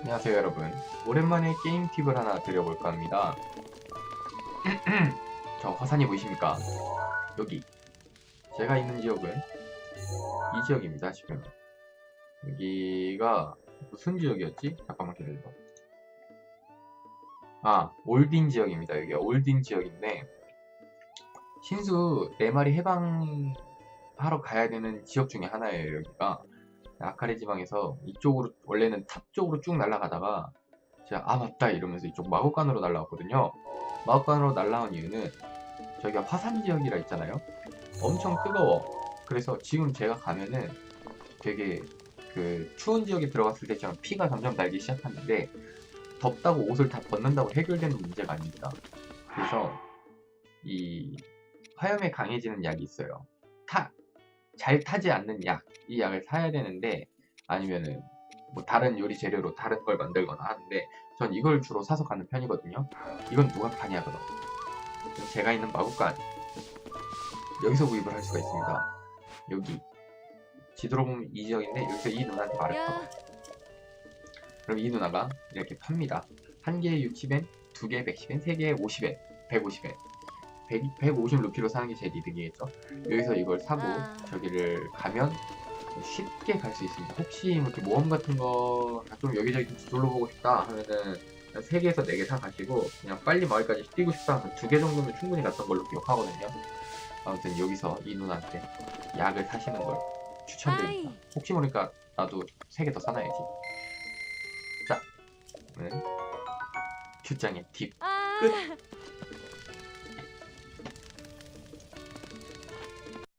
안녕하세요 여러분. 오랜만에 게임 팁을 하나 드려볼까 합니다. 저 화산이 보이십니까? 여기. 제가 있는 지역은 이 지역입니다 지금. 여기가 무슨 지역이었지? 잠깐만 기다려봐. 아 올딘 지역입니다 여기가. 올딘 지역인데 신수 4마리 해방하러 가야 되는 지역 중에 하나예요 여기가 아카레 지방에서 이쪽으로 원래는 탑 쪽으로 쭉 날아가다가 제가 아 맞다 이러면서 이쪽 마곡간으로 날라왔거든요. 마곡간으로 날라온 이유는 저기가 화산 지역이라 있잖아요. 엄청 뜨거워. 그래서 지금 제가 가면은 되게 그 추운 지역에 들어갔을 때처럼 피가 점점 날기 시작하는데 덥다고 옷을 다 벗는다고 해결되는 문제가 아닙니다. 그래서 이 화염에 강해지는 약이 있어요. 타, 잘 타지 않는 약, 이 약을 사야 되는데 아니면은 뭐 다른 요리 재료로 다른 걸 만들거나 하는데 전 이걸 주로 사서 가는 편이거든요. 이건 누가 파냐 그럼? 제가 있는 마국간 여기서 구입을 할 수가 있습니다. 여기 지도로 보면 이 지역인데 여기서 이 누나한테. 걸어요. 그럼 이 누나가 이렇게 팝니다. 한 개에 60엔, 두 개에 110엔, 세 개에 50엔, 150엔. 100, 150 루피로 사는 게 제일 이득이겠죠? 여기서 이걸 사고 아. 저기를 가면 쉽게 갈 수 있습니다. 혹시 뭐 이렇게 모험 같은 거 좀 여기저기 좀 둘러보고 싶다 하면은 3개에서 4개 사 가시고 그냥 빨리 마을까지 뛰고 싶다 하면 2개 정도면 충분히 갔던 걸로 기억하거든요. 아무튼 여기서 이 누나한테 약을 사시는 걸 추천드립니다. 혹시 모르니까 나도 3개 더 사놔야지. 자, 오늘 큐장의 팁 아, 끝.